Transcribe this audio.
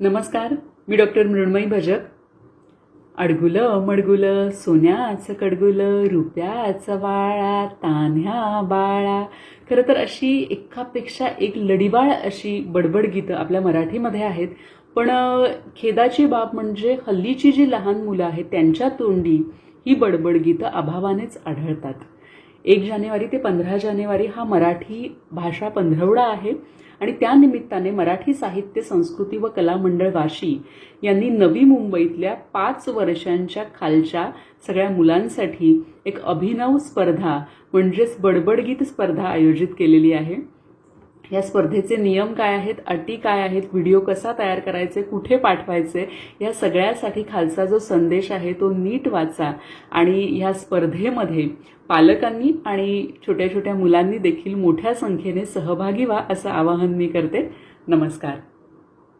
नमस्कार मी डॉक्टर मृण्मयी भजक. अडगुलं मडगुलं सोन्याचं कडगुलं रुप्याचं बाळा तान्ह्या बाळा. खरं तर अशी एकापेक्षा एक लढीबाळ अशी बडबड गीतं आपल्या मराठीमध्ये आहेत. पण खेदाची बाब म्हणजे हल्लीची जी लहान मुलं आहेत त्यांच्या तोंडी ही बडबड गीतं अभावानेच आढळतात. एक जानेवारी ते पंधरा जानेवारी हा मराठी भाषा पंधरवडा आहे. आणि त्यानिमित्ताने मराठी साहित्य संस्कृती व कला मंडळ वाशी यांनी नवी मुंबईतल्या पाच वर्षांच्या खालच्या सगळ्या मुलांसाठी एक अभिनव स्पर्धा म्हणजेच बडबडगीत स्पर्धा आयोजित केलेली आहे. या स्पर्धेचे नियम काय आहेत अटी काय आहेत व्हिडिओ कसा तयार करायचे कुठे पाठवायचे या सगळ्यासाठी खालचा जो संदेश आहे तो नीट वाचा. आणि ह्या स्पर्धेमध्ये पालकांनी आणि छोट्या छोट्या मुलांनी देखील मोठ्या संख्येने सहभागी व्हा असं आवाहन मी करते. नमस्कार.